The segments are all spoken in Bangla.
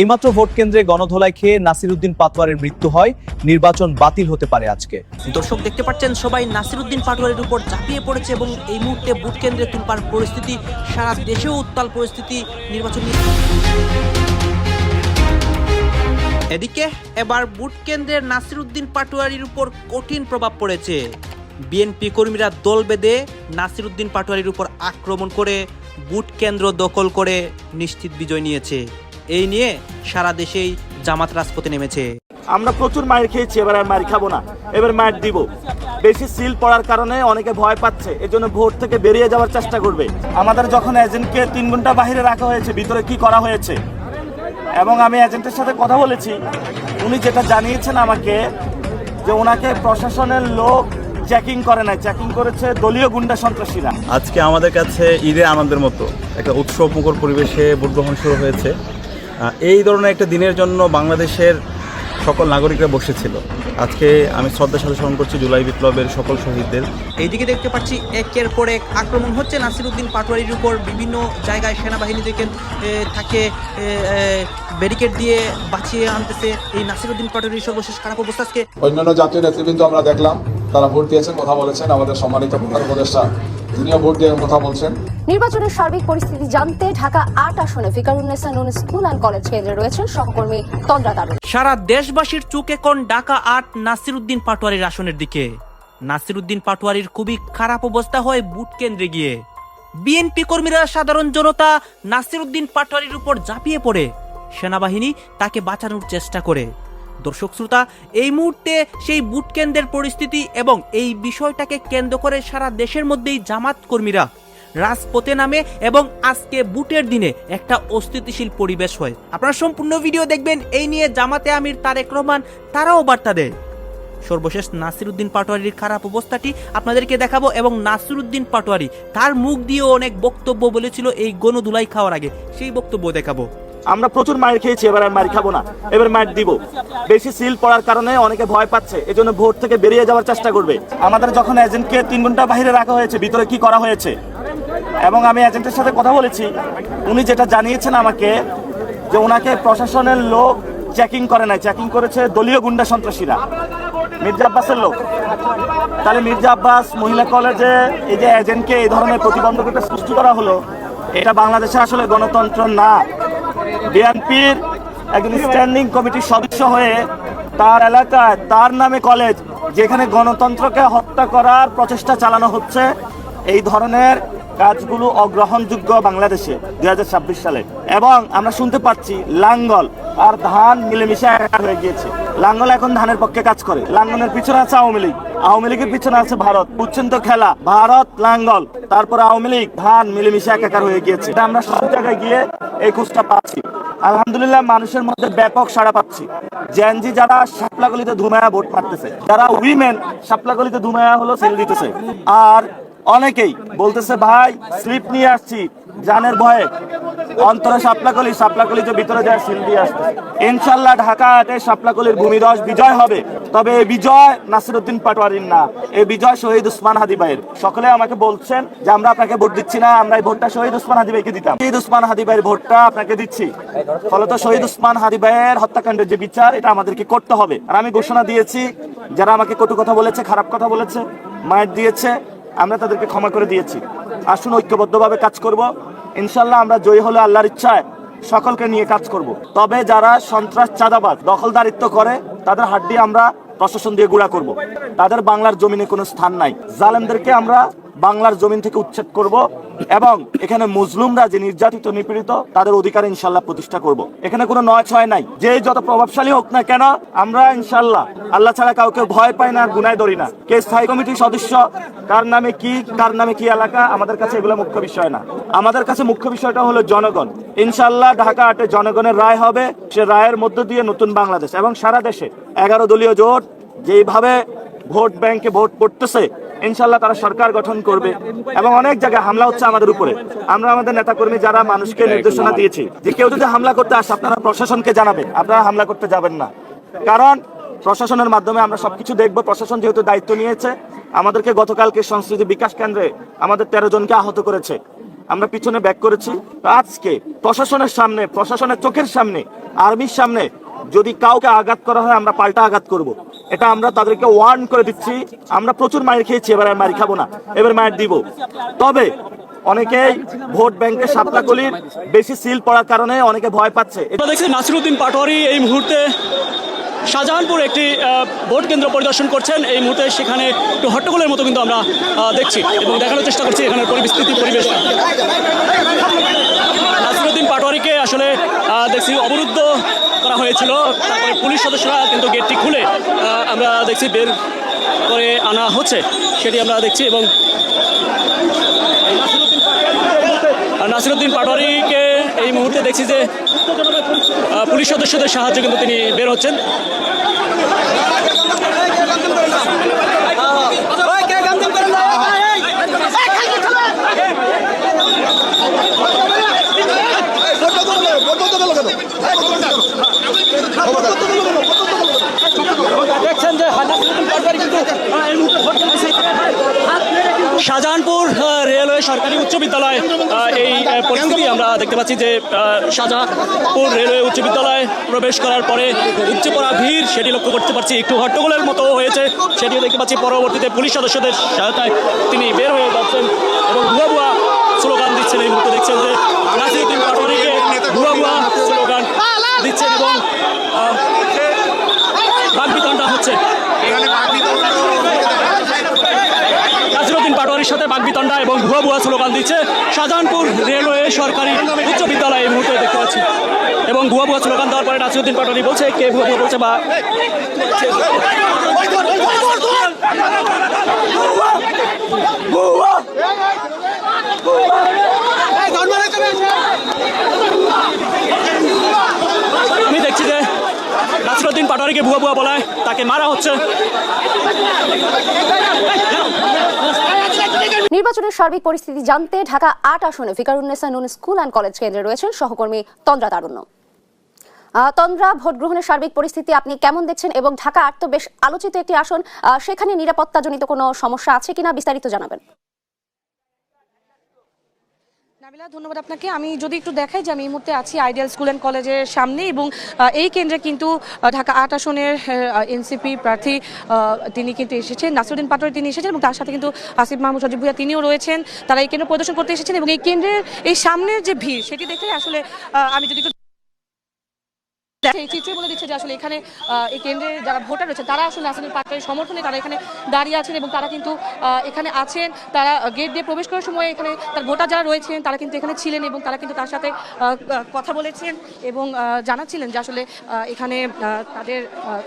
এইমাত্র ভোট কেন্দ্রে গণধোলাই খেয়ে নাসিরুদ্দিন পাতোয়ারের মৃত্যু হয়। নির্বাচন বাতিল হতে পারে আজকে। দর্শক, দেখতে পাচ্ছেন সবাই নাসিরুদ্দিন পাটোয়ারের উপর ঝাঁপিয়ে পড়েছে এবং এই মুহূর্তে বুথ কেন্দ্রে তুলপার পরিস্থিতি, সারা দেশেও উত্তাল পরিস্থিতি নির্বাচন। এদিকে এবার বুথ কেন্দ্রের নাসিরুদ্দিন পাটোয়ারির উপর কঠিন প্রভাব পড়েছে। বিএনপি কর্মীরা দল বেঁধে নাসিরুদ্দিন পাটোয়ারির উপর আক্রমণ করে বুথ কেন্দ্র দখল করে নিশ্চিত বিজয় নিয়েছে। এই নিয়ে সারা দেশেই জামাত রাজপথে নেমেছে। আমরা প্রচুর মায়ের খেয়েছি এবার আর মায়ের খাব না। এবার মায়ের দিব। বেশি সিল পড়ার কারণে অনেকে ভয় পাচ্ছে এজন্য ভোট থেকে বেরিয়ে যাওয়ার চেষ্টা করবে। আমাদের যখন এজেন্টকে তিন ঘণ্টা বাইরে রাখা হয়েছে ভিতরে কি করা হয়েছে? এবং আমি এজেন্টের সাথে কথা বলেছি উনি যেটা জানিয়েছেন আমাকে যে ওনাকে প্রশাসনের লোক চেকিং করে নাই। চেকিং করেছে দলীয় গুন্ডা সন্ত্রাসীরা। আজকে আমাদের কাছে ঈদে আনন্দের মতো একটা উৎসব মুখর পরিবেশে ভোট গ্রহণ শুরু হয়েছে। এই ধরনের একটা দিনের জন্য বাংলাদেশের সকল নাগরিকরা বসেছিল। আজকে আমি শ্রদ্ধার সাথে স্মরণ করছি জুলাই বিপ্লবের সকল শহীদদের। এইদিকে দেখতে পাচ্ছি একের পর এক আক্রমণ হচ্ছে। নাসিরুদ্দিন পাটোয়ারির উপর বিভিন্ন জায়গায় সেনাবাহিনী থেকে থাকে ব্যারিকেড দিয়ে বাঁচিয়ে আনতেছে এই নাসিরুদ্দিন পাটোয়ারির সর্বশেষ খারাপ অবস্থা। আজকে অন্যান্য জাতীয় নেতৃবৃন্দ আমরা দেখলাম। তারা ভোট দিয়েছেন কথা বলেছেন। আমাদের সম্মানিত প্রধান উপদেষ্টা তিনিও ভোট দিয়ে কথা বলছেন। নির্বাচনের সার্বিক পরিস্থিতি জানতে ঢাকা আট আসনে ফিকারুন্নেসা নুন স্কুল অ্যান্ড কলেজ কেন্দ্রে রয়েছেন সহকর্মী তন্দ্রা দারুণ সারা দেশবাসীর চোখ এখন ঢাকা আট নাসিরুদ্দিন পাটোয়ারির আসনের দিকে। নাসিরুদ্দিন পাটোয়ারির খুবই খারাপ অবস্থা হয় বুট কেন্দ্রে গিয়ে। বিএনপি কর্মীরা সাধারণ জনতা নাসিরুদ্দিন পাটোয়ারির উপর ঝাঁপিয়ে পড়ে। সেনাবাহিনী তাকে বাঁচানোর চেষ্টা করে। দর্শক শ্রোতা, এই মুহূর্তে সেই বুট কেন্দ্রের পরিস্থিতি এবং এই বিষয়টাকে কেন্দ্র করে সারা দেশের মধ্যেই জামাত কর্মীরা রাজপথে নামে এবং আজকে বুটের দিনে একটা অস্থিতিশীল পরিবেশ হয়। আপনারা সম্পূর্ণ ভিডিও দেখবেন, এই নিয়ে জামাতে আমির তারেক রহমান তারাও বার্তা দেয়। সর্বশেষ নাসিরুদ্দিন পাটোয়ারির খারাপ অবস্থাটি আপনাদেরকে দেখাবো এবং নাসিরুদ্দিন পাটোয়ারি তার মুখ দিয়েও অনেক বক্তব্য বলেছিল এই গণধুলাই খাওয়ার আগে। সেই বক্তব্য দেখাবো। আমরা প্রচুর মায়ের খেয়েছি, এবার আর মায়ের খাব না। এবার মায়ের দিব। বেশি সিল পড়ার কারণে অনেকে ভয় পাচ্ছে, এজন্য ভোট থেকে বেরিয়ে যাওয়ার চেষ্টা করবে। আমাদের যখন এজেন্টকে তিন ঘণ্টা বাইরে রাখা হয়েছে, ভিতরে কি করা হয়েছে, এবং আমি এজেন্টের সাথে কথা বলেছি, উনি যেটা জানিয়েছেন আমাকে, যে ওনাকে প্রশাসনের লোক চেকিং করে নাই। চেকিং করেছে দলীয় গুন্ডা সন্ত্রাসীরা। মির্জা আব্বাসের লোক। তাহলে মির্জা আব্বাস মহিলা কলেজে এই যে এজেন্টকে এই ধরনের প্রতিবন্ধকতা সৃষ্টি করা হলো, এটা বাংলাদেশে আসলে গণতন্ত্র না। বিএনপির একজন স্ট্যান্ডিং কমিটির সদস্য হয়ে তার এলাকায়, তার নামে কলেজ যেখানে গণতন্ত্রকে হত্যা করার প্রচেষ্টা চালানো হচ্ছে, এই ধরনের কাজগুলো অগ্রহণযোগ্য বাংলাদেশে দুই হাজার ছাব্বিশ সালে। এবং আমরা শুনতে পাচ্ছি লাঙ্গল আর ধান মিলেমিশে একাকার হয়ে গিয়েছে। লাঙ্গল এখন ধানের পক্ষে কাজ করে। লাঙ্গলের পিছনে আছে আওয়ামী লীগ। আওয়ামী লীগের পিছনে আছে ভারত। বুঝছেন তো খেলা, ভারত লাঙ্গল। তারপর আওয়ামী লীগ, ধান মিলেমিশে একাকার হয়ে গিয়েছে। আমরা সব জায়গায় গিয়ে এই খোঁজটা পাচ্ছি। আলহামদুলিল্লাহ, মানুষের মধ্যে ব্যাপক সাড়া পাচ্ছি। জেনজি যারা শাপলাগলিতে ধুমায়া ভোট মারতেছে যারা উইমেন শাপলাগলিতে ধুমায়া হলো সেল দিতেছে। আর অনেকেই বলতেছে, ভাই স্লিপ নিয়ে আসছি। জানের ভয়ে। অন্তরে সাপলাকলি সাপলাকলিতে ভিতরে যায় সিল দিয়ে আসছে ইনশাল্লাহ ঢাকা আটে সাপলাকলির ভূমিদশ বিজয় হবে। তবে এই বিজয় নাসিরুদ্দিন পাটোয়ারির না। এই বিজয় শহীদ উসমান হাদি ভাইয়ের। সকলে আমাকে বলছেন যে আমরা আপনাকে ভোট দিচ্ছি না, আমরা এই ভোটটা শহীদ উসমান হাদি ভাইকে দিতাম। শহীদ উসমান হাদি ভাইয়ের ভোটটা আপনাকে দিচ্ছি। ফলত শহীদ উসমান হাদি ভাইয়ের হত্যাকাণ্ডের যে বিচার, এটা আমাদেরকে করতে হবে। আর আমি ঘোষণা দিয়েছি, যারা আমাকে কটু কথা বলেছে, খারাপ কথা বলেছে, মায়ের দিয়েছে, আমরা তাদেরকে ক্ষমা করে দিয়েছি। আসুন ঐক্যবদ্ধভাবে কাজ করব। ইনশাল্লাহ আমরা জয়ী হলে আল্লাহর ইচ্ছায় সকলকে নিয়ে কাজ করব। তবে যারা সন্ত্রাস চাঁদাবাদ দখলদারিত্ব করে, তাদের হাড্ডি আমরা প্রশাসন দিয়ে গুড়া করব। তাদের বাংলার জমিনে কোনো স্থান নাই। জালেমদেরকে আমরা বাংলার জমিন থেকে উচ্ছেদ করব এবং এখানে মুসলিমরা যে নির্যাতিত, নিপীড়িত, তাদের অধিকার ইনশাল্লাহ প্রতিষ্ঠা করব। এখানে কোনো নয় ছয় নাই। যে যত প্রভাবশালী হোক না কেন, আমরা ইনশাল্লাহ আল্লাহ ছাড়া কাউকে ভয় পাই না গুনায় ধরি না। কে স্থায়ী কমিটির সদস্য, কার নামে কি, কার নামে কি এলাকা, আমাদের কাছে এগুলো মুখ্য বিষয় না। আমাদের কাছে মুখ্য বিষয়টা হলো জনগণ। ইনশাল্লাহ ঢাকা আটে জনগণের রায় হবে, সে রায়ের মধ্য দিয়ে নতুন বাংলাদেশ এবং সারা দেশে এগারো দলীয় জোট যেইভাবে ভোট ব্যাংকে ভোট পড়তেছে ইনশাল্লাহ তারা সরকার গঠন করবে এবং অনেক জায়গায় হামলা হচ্ছে আমাদের উপরে। আমরা আমাদের নেতাকর্মী যারা মানুষকে নির্দেশনা দিয়েছি যে কেউ যদি হামলা করতে আসে আপনারা প্রশাসনকে জানাবেন আপনারা হামলা করতে যাবেন না। কারণ প্রশাসনের মাধ্যমে আমরা সবকিছু দেখব প্রশাসন যেহেতু দায়িত্ব নিয়েছে আমাদেরকে গতকালকে সংস্কৃতি বিকাশ কেন্দ্রে আমাদের তেরো জনকে আহত করেছে। আমরা পিছনে ব্যাক করেছি। আজকে প্রশাসনের সামনে প্রশাসনের চোখের সামনে আর্মির সামনে যদি কাউকে আঘাত করা হয় আমরা পাল্টা আঘাত করব। এটা আমরা তাদেরকে ওয়ার্ন করে দিচ্ছি। আমরা প্রচুর মায়ের খেয়েছি, এবার আর মারি খাব না, এবার মায়ের দিব। তবে অনেকেই ভোট ব্যাংকে সাপলাকলির বেশি সিল পড়ার কারণে অনেকে ভয় পাচ্ছে। আমরা দেখছি নাসিরুদ্দিন পাটোয়ারি এই মুহূর্তে শাহজাহানপুর একটি ভোট কেন্দ্র পরিদর্শন করছেন। এই মুহূর্তে সেখানে একটু হট্টগোলের মতো কিন্তু আমরা দেখছি এবং দেখানোর চেষ্টা করছি এখানের পরিস্থিতি পরিবেশ। নাসিরুদ্দিন পাটোয়ারিকে আসলে দেখছি অবরুদ্ধ করা হয়েছিল। তারপরে পুলিশ সদস্যরা কিন্তু গেটটি খুলে আমরা দেখছি বের করে আনা হচ্ছে। সেটি আমরা দেখছি এবং নাসিরুদ্দিন পাটোয়ারিকে এই মুহূর্তে দেখছি যে পুলিশ সদস্যদের সাহায্যে কিন্তু তিনি বের হচ্ছেন। বিদ্যালয় আহ, এই পরিস্থিতি আমরা দেখতে পাচ্ছি যে শাহজাহানপুর রেলওয়ে উচ্চ বিদ্যালয়ে প্রবেশ করার পরে উপচে পড়া ভিড় সেটি লক্ষ্য করতে পারছি। একটু হট্টগোলের মতো হয়েছে সেটিও দেখতে পাচ্ছি। পরবর্তীতে পুলিশ সদস্যদের সহায়তায় তিনি বের হয়ে যাচ্ছেন এবং ভুয়া ভুয়া স্লোগান দিচ্ছেন। এই মুহূর্তে দেখছেন যে পাটোয়ারিকে ভুয়া ভুয়া স্লোগান দিচ্ছেন এবং আহ, বাকবিতণ্ডা হচ্ছে পাটোয়ারির সাথে বাগবিতণ্ডা এবং ভুয়া ভুয়া স্লোগান দিচ্ছে শাহজাহানপুর রেলওয়ে সরকারি উচ্চ বিদ্যালয় এই মুহূর্তে দেখতে পাচ্ছি। এবং ভুয়া ভুয়া স্লোগান দেওয়ার পরে নাসিরুদ্দিন পাটোয়ারি বলছে, কে ভুয়া ভুয়া বলছে বা আমি দেখছি যে নাসিরুদ্দিন পাটোয়ারিকে ভুয়া ভুয়া বলায় তাকে মারা হচ্ছে। নির্বাচনের সার্বিক পরিস্থিতি জানতে ঢাকা আট আসনে ফিকারুন্নেসা নুন স্কুল অ্যান্ড কলেজ কেন্দ্রে রয়েছেন সহকর্মী তন্দ্রা তারুণ্য। তন্দ্রা ভোট গ্রহণের সার্বিক পরিস্থিতি আপনি কেমন দেখছেন এবং ঢাকা আট তো বেশ আলোচিত একটি আসন সেখানে নিরাপত্তাজনিত কোনো সমস্যা আছে কিনা বিস্তারিত জানাবেন। নাবিলা, ধন্যবাদ আপনাকে। আমি যদি একটু দেখাই যে আমি এই মুহূর্তে আছি আইডিয়াল স্কুল অ্যান্ড কলেজের সামনে এবং এই কেন্দ্রে কিন্তু ঢাকা আট আসনের এনসিপি প্রার্থী তিনি কিন্তু এসেছেন, নাসিরুদ্দিন পাটোয়ারি তিনি এসেছেন এবং তার সাথে কিন্তু আসিফ মাহমুদ সজিব ভুইয়া তিনিও রয়েছেন। তারা এই কেন্দ্র প্রদর্শন করতে এসেছেন এবং এই কেন্দ্রের এই সামনের যে ভিড়, সেটি দেখে আসলে আমি যদি এই চিত্রই বলে দিচ্ছে যে আসলে এখানে এই কেন্দ্রের যারা ভোটার রয়েছে তারা আসলে নাসিরুদ্দিন পাটোয়ারির সমর্থনে তারা এখানে দাঁড়িয়ে আছেন এবং তারা কিন্তু এখানে আছেন। তারা গেট দিয়ে প্রবেশ করার সময় এখানে তার ভোটার যারা রয়েছেন, তারা কিন্তু এখানে ছিলেন এবং তারা কিন্তু তার সাথে কথা বলেছেন এবং জানাচ্ছিলেন যে আসলে এখানে তাদের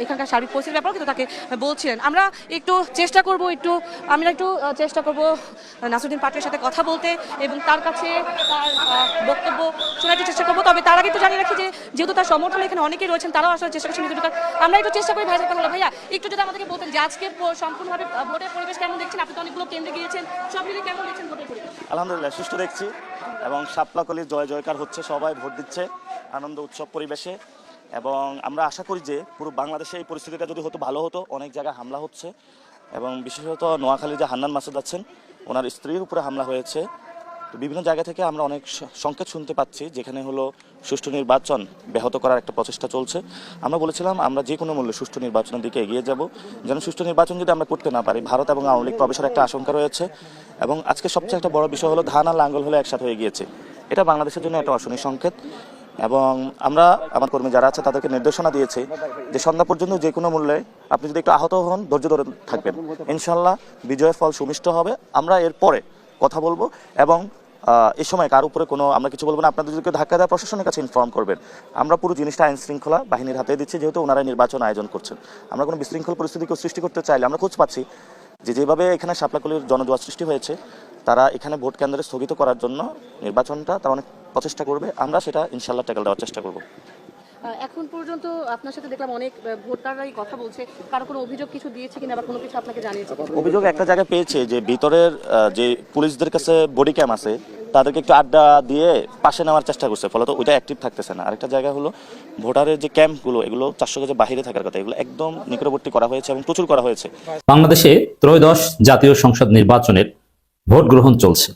এখানকার সার্বিক পরিস্থিতির ব্যাপারে কিন্তু তাকে বলছিলেন। আমরা একটু চেষ্টা করব একটু, আমরা একটু চেষ্টা করব নাসুদ্দিন পাটোয়ারির সাথে কথা বলতে এবং তার কাছে তার বক্তব্য শোনার চেষ্টা করব। তবে তার আগে একটু জানিয়ে রাখি যে, যেহেতু তার সমর্থন এখানে অনেকেই রয়েছেন, তারাও আসলে চেষ্টা করছেন ঢোকার। আমরা একটু চেষ্টা করি সাথে কথা ভাইয়া, একটু যদি আমাদেরকে বলতেন যে আজকে সম্পূর্ণভাবে ভোটের পরিবেশ কেমন দেখছেন? আপনি তো অনেকগুলো কেন্দ্রে গিয়েছেন, সব মিলিয়ে কেমন দেখছেন ভোটের পরিবেশ? আলহামদুলিল্লাহ, সুষ্ঠু দেখছি এবং সাপলাকলির জয় জয়কার হচ্ছে, সবাই ভোট দিচ্ছে, আনন্দ উৎসব পরিবেশে। এবং আমরা আশা করি যে পুরো বাংলাদেশে এই পরিস্থিতিটা যদি হতো, ভালো হতো, অনেক জায়গায় হামলা হচ্ছে। এবং বিশেষত নোয়াখালী যে হান্নান মাসুদ আছেন, ওনার স্ত্রীর উপরে হামলা হয়েছে। তো বিভিন্ন জায়গা থেকে আমরা অনেক সংকেত শুনতে পাচ্ছি, যেখানে হলো সুষ্ঠু নির্বাচন ব্যাহত করার একটা প্রচেষ্টা চলছে। আমরা বলেছিলাম, আমরা যে কোনো মূল্যে সুষ্ঠু নির্বাচনের দিকে এগিয়ে যাব। যেন সুষ্ঠু নির্বাচন যদি আমরা করতে না পারি, ভারত এবং আওয়ামী লীগ প্রবেশের একটা আশঙ্কা রয়েছে। এবং আজকে সবচেয়ে একটা বড় বিষয় হলো ধান আর লাঙ্গল হলে একসাথে হয়ে গিয়েছে। এটা বাংলাদেশের জন্য একটা অশনি সংকেত। এবং আমরা, আমার কর্মী যারা আছে, তাদেরকে নির্দেশনা দিয়েছি যে সন্ধ্যা পর্যন্ত যে কোনো মূল্যে আপনি যদি একটু আহত হন, ধৈর্য ধরে থাকবেন। ইনশাল্লাহ বিজয়ের ফল সুমিষ্ট হবে। আমরা এরপরে কথা বলব এবং এ সময় কার উপরে কোনো আমরা কিছু বলব না, আপনাদেরকে ধাক্কা দেওয়া প্রশাসনের কাছে ইনফর্ম করবেন। আমরা পুরো জিনিসটা আইন শৃঙ্খলা বাহিনীর হাতে দিচ্ছি, যেহেতু ওনারা নির্বাচন আয়োজন করছেন। আমরা কোনো বিশৃঙ্খল পরিস্থিতিকে সৃষ্টি করতে চাইলে আমরা খোঁজ পাচ্ছি যে যেভাবে এখানে শাপলাকলির জনজোয়ার সৃষ্টি হয়েছে, তারা এখানে ভোট কেন্দ্রে স্থগিত করার জন্য নির্বাচনটা তারা অনেক প্রচেষ্টা করবে। আমরা সেটা ইনশাল্লাহ ট্যাকেল দেওয়ার চেষ্টা করব। এখন পর্যন্ত আপনার সাথে দেখলাম অনেক ভোটাররাই কথা বলছে। কারও কোনো অভিযোগ কিছু দিয়েছে কিনা বা কোনো কিছু আপনাকে জানিয়েছে অভিযোগ একটা জায়গায় পেয়েছে যে ভিতরের যে পুলিশদের কাছে বডি ক্যাম আছে তাদেরকে একটু আড্ডা দিয়ে পাশে নেওয়ার চেষ্টা করছে। ফলত ওইটা অ্যাক্টিভ থাকতেছে না। আরেকটা জায়গা হলো ভোটারের যে ক্যাম্পগুলো এগুলো চারশো গজের বাইরে থাকার কথা এগুলো একদম নিকটবর্তী করা হয়েছে এবং প্রচুর করা হয়েছে। বাংলাদেশে ত্রয়োদশ জাতীয় সংসদ নির্বাচনের ভোট গ্রহণ চলছে।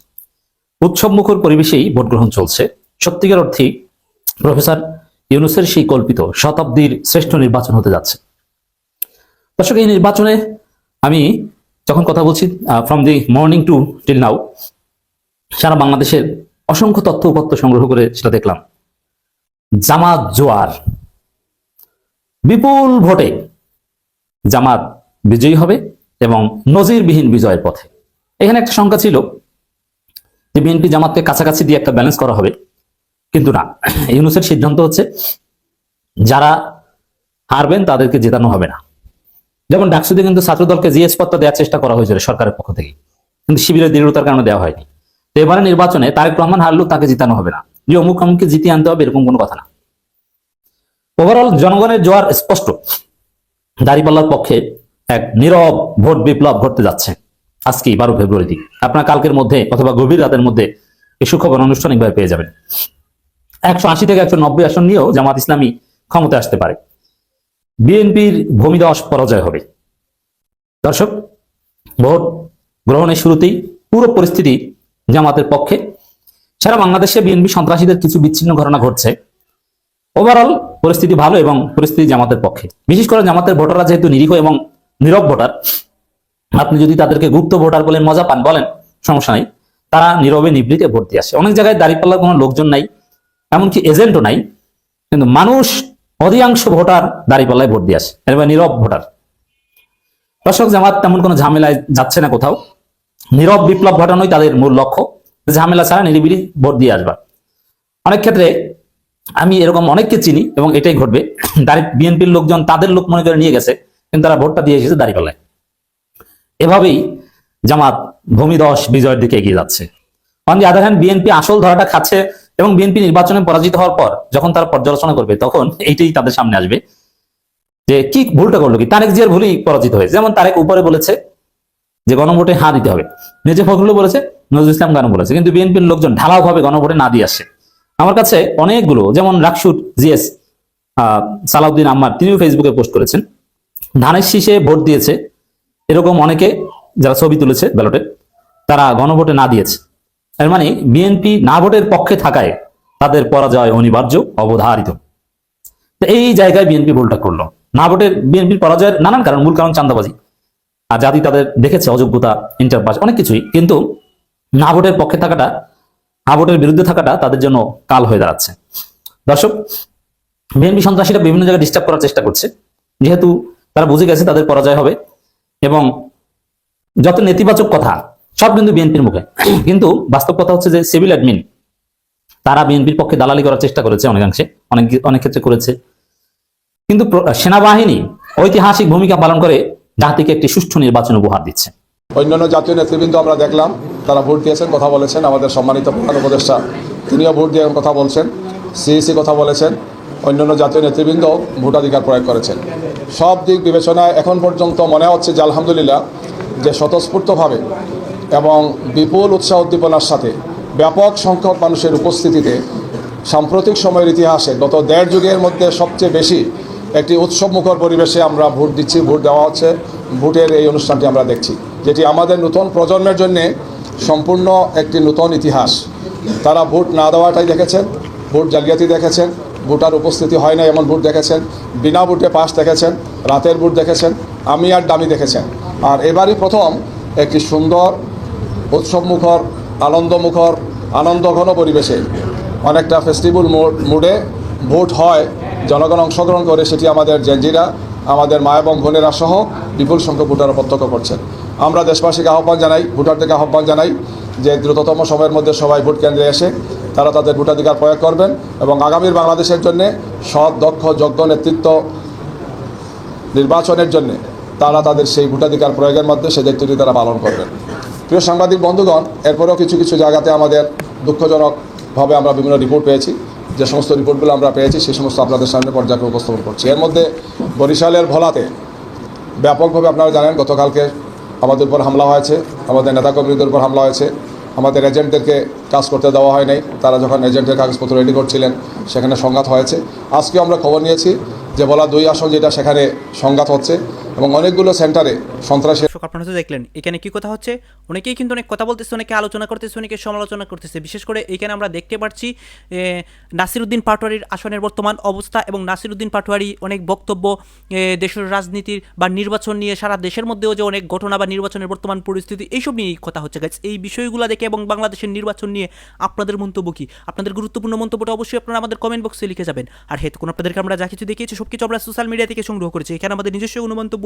উৎসবমুখর পরিবেশেই ভোট গ্রহণ চলছে। সত্যিকার অর্থেই প্রফেসর ইউনুসের সেই কল্পিত শতাব্দীর শ্রেষ্ঠ নির্বাচন হতে যাচ্ছে। দর্শক, এই নির্বাচনে আমি যখন কথা বলছি from the morning to till now সারা বাংলাদেশের অসংখ্য তথ্য উপাত্ত সংগ্রহ করে সেটা দেখলাম। জামাত জোয়ার। বিপুল ভোটে জামাত বিজয়ী হবে এবং নজিরবিহীন বিজয়ের পথে। এখানে একটা সংখ্যা ছিল যে বিএনপি জামাতকে কাছাকাছি দিয়ে একটা ব্যালেন্স করা হবে। কিন্তু না। ইউনুসের সিদ্ধান্ত হচ্ছে, যারা হারবেন তাদেরকে জেতানো হবে না। যেমন ডাকসুদে কিন্তু ছাত্রদলকে জিএস পত্র দেওয়ার চেষ্টা করা হয়েছিল সরকারের পক্ষ থেকে কিন্তু শিবিরের দৃঢ়তার কারণে দেওয়া হয়নি। তো এবারে নির্বাচনে তারেক রহমান হারলেও তাকে জিতানো হবে না। যে অমুক অমুককে জিতিয়ে আনতে হবে এরকম কোনো কথা না। ওভারঅল জনগণের জোয়ার স্পষ্ট। দাঁড়িপাল্লার পক্ষে এক নীরব ভোট বিপ্লব ঘটতে যাচ্ছে। আজকেই বারো ফেব্রুয়ারি আপনার কালকের মধ্যে অথবা গভীর রাতের মধ্যে এই সুখবর আনুষ্ঠানিকভাবে পেয়ে যাবেন। একশো আশি থেকে একশো নব্বই আসন নিয়েও জামাত ইসলামী ক্ষমতা আসতে পারে। বিএনপির ভূমিদশ পরাজয় হবে। দর্শক, ভোট গ্রহণের শুরুতেই পুরো পরিস্থিতি জামাতের পক্ষে। সারা বাংলাদেশে বিএনপি সন্ত্রাসীদের কিছু বিচ্ছিন্ন ঘটনা ঘটছে। ওভারঅল পরিস্থিতি ভালো এবং পরিস্থিতি জামাতের পক্ষে। বিশেষ করে জামাতের ভোটাররা যেহেতু নিরীহ এবং নীরব ভোটার, আপনি যদি তাদেরকে গুপ্ত ভোটার বলে মজা পান বলেন, সমস্যা নাই। তারা নীরবে নিবৃতে ভোট দিয়ে আসে। অনেক জায়গায় দাঁড়িপাল্লার কোনো লোকজন নাই। এমনকি এজেন্টও নাই, কিন্তু মানুষ অধিকাংশ ভোটার দাঁড়িপাল্লায় ভোট দিয়ে আসে। এবার নীরব ভোটার। দর্শক, জামাত তেমন কোনো ঝামেলায় যাচ্ছে না কোথাও। নীরব বিপ্লব ঘটানোই তাদের মূল লক্ষ্য। ঝামেলা ছাড়া নিরিবিলি ভোট দিয়ে আসবা অনেক ক্ষেত্রে আমি এরকম অনেককে চিনি এবং এটাই ঘটবে। দাঁড়ি, বিএনপির লোকজন তাদের লোক মনে করে নিয়ে গেছে, কিন্তু তারা ভোটটা দিয়ে এসেছে দাঁড়িপাল্লায়। এভাবেই জামাত ভূমিদশ বিজয়ের দিকে এগিয়ে যাচ্ছে। On the other hand, BNP আসল ধরাটা খাচ্ছে এবং বিএনপি নির্বাচনে পরাজিত হওয়ার পর যখন তারা পর্যালোচনা করবে, তখন এইটাই তাদের সামনে আসবে যে কি ভুলটা করল কি? তারেক জিয়ার ভুলই পরাজিত হয়েছে। যেমন তারেক উপরে বলেছে যে গণভোটে হা দিতে হবে। নিজে ফখরুল বলেছে, নজরুল ইসলাম গান বলেছে। কিন্তু বিএনপির লোকজন ঢালাও ভাবে গণভোটে না দিয়ে আসে। আমার কাছে অনেকগুলো, যেমন রাকসুর জিএস সালাউদ্দিন আম্মার, তিনিও ফেসবুকে পোস্ট করেছেন। ধানের শীষে ভোট দিয়েছে, এরকম অনেকে যারা ছবি তুলেছে ব্যালটে, তারা গণভোটে না দিয়েছে। এর মানে বিএনপি না ভোটের পক্ষে থাকায় তাদের পরাজয় অনিবার্য, অবধারিত। এই জায়গায় বিএনপি ভুলটা করল। না ভোটের বিএনপির পরাজয়ের নানান কারণ, মূল কারণ চান্দাবাজি আর জাতি তাদের দেখেছে, অযোগ্যতা ইন্টারপাস অনেক কিছুই। কিন্তু না ভোটের পক্ষে থাকাটা, না ভোটের বিরুদ্ধে থাকাটা তাদের জন্য কাল হয়ে দাঁড়াচ্ছে। দর্শক বিএনপি সন্ত্রাসীরা বিভিন্ন জায়গায় ডিস্টার্ব করার চেষ্টা করছে। যেহেতু তারা বুঝে গেছে তাদের পরাজয় হবে এবং যত নেতিবাচক কথা সব কিন্তু বিএনপির মুখে। কিন্তু বাস্তব কথা হচ্ছে যে সিভিল অ্যাডমিন তারা বিএনপির পক্ষে দালালি করার চেষ্টা করেছে অনেকাংশে, অনেক অনেক ক্ষেত্রে করেছে। কিন্তু সেনাবাহিনী ঐতিহাসিক ভূমিকা পালন করে জাতিকে একটি সুষ্ঠু নির্বাচন উপহার দিচ্ছে। অন্যান্য জাতীয় নেতৃবৃন্দ আমরা দেখলাম, তারা ভোট দিয়েছেন, কথা বলেছেন, আমাদের সম্মানিত প্রধান উপদেষ্টা, তিনিও ভোট দিয়ে কথা বলছেন সিইসি কথা বলেছেন, অন্যান্য জাতীয় নেতৃবৃন্দ ভোটাধিকার প্রয়োগ করেছেন। সব দিক বিবেচনায় এখন পর্যন্ত মনে হচ্ছে যে আলহামদুলিল্লাহ, যে স্বতঃস্ফূর্তভাবে এবং বিপুল উৎসাহ উদ্দীপনার সাথে ব্যাপক সংখ্যক মানুষের উপস্থিতিতে সাম্প্রতিক সময়ের ইতিহাসে গত দেড় যুগের মধ্যে সবচেয়ে বেশি একটি উৎসবমুখর পরিবেশে আমরা ভোট দিচ্ছি, ভোট দেওয়া হচ্ছে। ভোটের এই অনুষ্ঠানটি আমরা দেখছি, যেটি আমাদের নতুন প্রজন্মের জন্যে সম্পূর্ণ একটি নতুন ইতিহাস। তারা ভোট না দেওয়াটাই দেখেছেন, ভোট জালিয়াতি দেখেছেন, ভোটার উপস্থিতি হয় না এমন ভোট দেখেছেন, বিনা ভোটে পাস দেখেছেন, রাতের ভোট দেখেছেন, আমি আর দামি দেখেছেন। আর এবারই প্রথম একটি সুন্দর উৎসবমুখর আনন্দমুখর আনন্দঘন পরিবেশে অনেকটা ফেস্টিভ্যাল মুডে ভোট হয়, জনগণ অংশগ্রহণ করে সেটি আমাদের জেনজিরা, আমাদের মা এবং বোনেরা সহ বিপুল সংখ্যক ভোটার প্রত্যক্ষ করছেন। আমরা দেশবাসীকে আহ্বান জানাই, ভোটারদেরকে আহ্বান জানাই যে দ্রুততম সময়ের মধ্যে সবাই ভোট কেন্দ্রে এসে তারা তাদের ভোটাধিকার প্রয়োগ করবেন এবং আগামীর বাংলাদেশের জন্য সৎ, দক্ষ, যোগ্য নেতৃত্ব নির্বাচনের জন্য তারা তাদের সেই ভোটাধিকার প্রয়োগের মধ্যে সেই দায়িত্বটি তারা পালন করবেন। প্রিয় সাংবাদিক বন্ধুগণ, এরপরেও কিছু কিছু জায়গাতে আমাদের দুঃখজনকভাবে আমরা বিভিন্ন রিপোর্ট পেয়েছি। যে সমস্ত রিপোর্টগুলো আমরা পেয়েছি সেই সমস্ত আপনাদের সামনে পর্যায়ে উপস্থাপন করছি। এর মধ্যে বরিশালের ভোলাতে ব্যাপকভাবে আপনারা জানেন, গতকালকে আমাদের উপর হামলা হয়েছে, আমাদের নেতাকর্মীদের উপর হামলা হয়েছে। আমাদের এজেন্টদেরকে কাজ করতে দেওয়া হয় নাই তারা যখন এজেন্টের কাগজপত্র রেডি করছিলেন, সেখানে সংঘাত হয়েছে। আজকে আমরা খবর নিয়েছি যে বলা দুই আসন যেটা, সেখানে সংঘাত হচ্ছে। এবং অনেকগুলো সেন্টারে সন্ত্রাসী আপনারা তো দেখলেন, এখানে কি কথা হচ্ছে? অনেকেই কিন্তু অনেক কথা বলতেছে, অনেকে আলোচনা করতেছে, অনেকে সমালোচনা করতেছে। বিশেষ করে এখানে আমরা দেখতে পাচ্ছি নাসিরুদ্দিন পাটোয়ারির আসনের বর্তমান অবস্থা এবং নাসিরুদ্দিন পাটোয়ারি অনেক বক্তব্য দেশের রাজনীতির বা নির্বাচন নিয়ে সারা দেশের মধ্যেও যে অনেক ঘটনা বা নির্বাচনের বর্তমান পরিস্থিতি, এইসব নিয়েই কথা হচ্ছে। গাইজ এই বিষয়গুলো দেখে এবং বাংলাদেশের নির্বাচন নিয়ে আপনাদের মন্তব্য কি? আপনাদের গুরুত্বপূর্ণ মন্তব্যটা অবশ্যই আপনারা আমাদের কমেন্ট বক্সে লিখে যাবেন। আর হেতু আপনাদেরকে আমরা যা কিছু দেখিয়েছি সব কিছু আমরা সোশ্যাল মিডিয়া থেকে সংগ্রহ করেছি। এখানে আমাদের নিজস্ব কোনো মন্তব্য